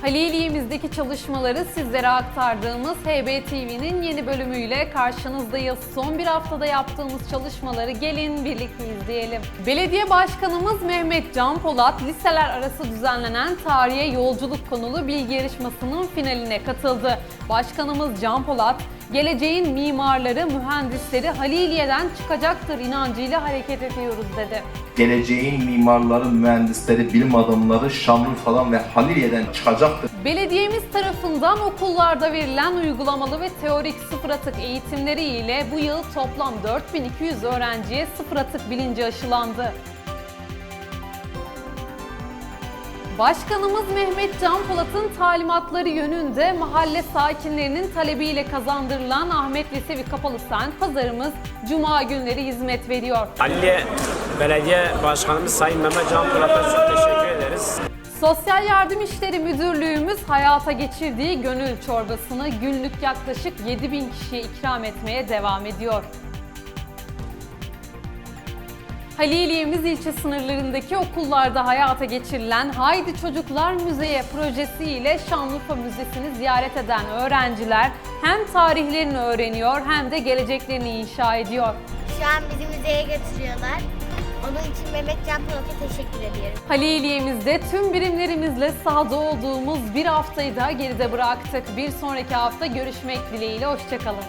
Haliliye'mizdeki çalışmaları sizlere aktardığımız HBTV'nin yeni bölümüyle karşınızdayız. Son bir haftada yaptığımız çalışmaları gelin birlikte izleyelim. Belediye Başkanımız Mehmet Can Polat, liseler arası düzenlenen tarihe yolculuk konulu bilgi yarışmasının finaline katıldı. Başkanımız Can Polat, geleceğin mimarları, mühendisleri Haliliye'den çıkacaktır inancıyla hareket ediyoruz dedi. geleceğin mimarları, mühendisleri, bilim adamları Şanlıurfa'dan ve Haliliye'den çıkacaktır. Belediyemiz tarafından okullarda verilen uygulamalı ve teorik sıfır atık eğitimleri ile bu yıl toplam 4200 öğrenciye sıfır atık bilinci aşılandı. Başkanımız Mehmet Can Polat'ın talimatları yönünde mahalle sakinlerinin talebiyle kazandırılan Ahmet Lisevi Kapalı Sent Pazarımız Cuma günleri hizmet veriyor. Haliliye Belediye Başkanımız Sayın Mehmet Can Polat'a çok teşekkür ederiz. Sosyal Yardım İşleri Müdürlüğümüz hayata geçirdiği gönül çorbasını günlük yaklaşık 7000 kişiye ikram etmeye devam ediyor. Haliliyemiz ilçe sınırlarındaki okullarda hayata geçirilen Haydi Çocuklar Müzeye projesi ile Şanlıurfa Müzesi'ni ziyaret eden öğrenciler hem tarihlerini öğreniyor hem de geleceklerini inşa ediyor. Şu an bizi müzeye götürüyorlar. Onun için Mehmet Can Polat'a teşekkür ediyorum. Haliliyemizde tüm birimlerimizle sahada olduğumuz bir haftayı da geride bıraktık. Bir sonraki hafta görüşmek dileğiyle, hoşçakalın.